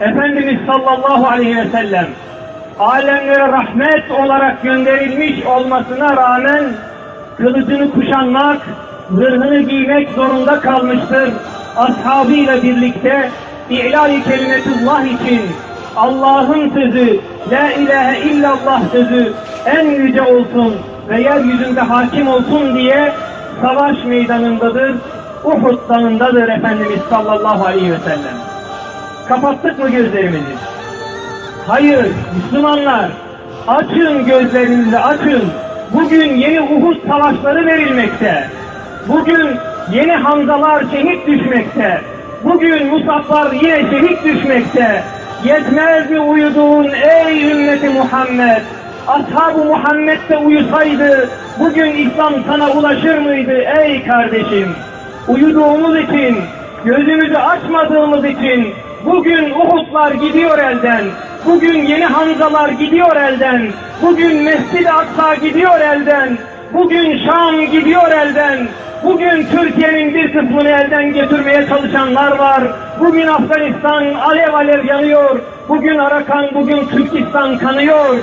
Efendimiz sallallahu aleyhi ve sellem alemlere rahmet olarak gönderilmiş olmasına rağmen kılıcını kuşanmak, zırhını giymek zorunda kalmıştır. Ashabıyla birlikte İ'lâ-i kelimetullah için Allah'ın sözü, La ilahe illallah sözü en yüce olsun ve yeryüzünde hakim olsun diye savaş meydanındadır. Uhud dağındadır Efendimiz sallallahu aleyhi ve sellem. Kapattık mı gözlerimizi? Hayır, Müslümanlar, açın gözlerinizi açın. Bugün yeni Uhud savaşları verilmekte. Bugün yeni Hamzalar şehit düşmekte. Bugün Musablar yine şehit düşmekte. Yetmez mi uyuduğun ey ümmeti Muhammed? Ashab-ı Muhammed de uyusaydı bugün İslam sana ulaşır mıydı ey kardeşim? Uyuduğumuz için, gözümüzü açmadığımız için bugün Uhudlar gidiyor elden. Bugün yeni Hamzalar gidiyor elden. Bugün Mescid-i Aksa gidiyor elden. Bugün Şam gidiyor elden. Bugün Türkiye'nin bir kısmını elden götürmeye çalışanlar var. Bugün Afganistan alev alev yanıyor. Bugün Arakan, bugün Türkistan kanıyor.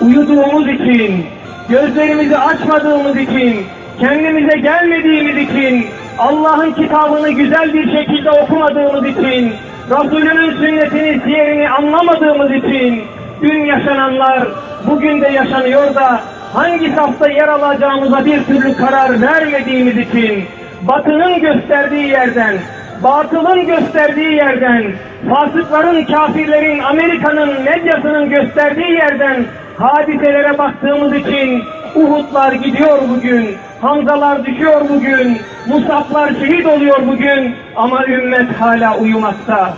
Uyuduğumuz için, gözlerimizi açmadığımız için, kendimize gelmediğimiz için, Allah'ın kitabını güzel bir şekilde okumadığımız için, Resulünün sünnetini, siyerini anlamadığımız için, dün yaşananlar bugün de yaşanıyor da hangi safta yer alacağımıza bir türlü karar vermediğimiz için, batının gösterdiği yerden, batılın gösterdiği yerden, fasıkların, kafirlerin, Amerika'nın medyasının gösterdiği yerden hadiselere baktığımız için Uhudlar gidiyor bugün, Hamzalar düşüyor bugün, Musablar şehit oluyor bugün ama ümmet hala uyumakta.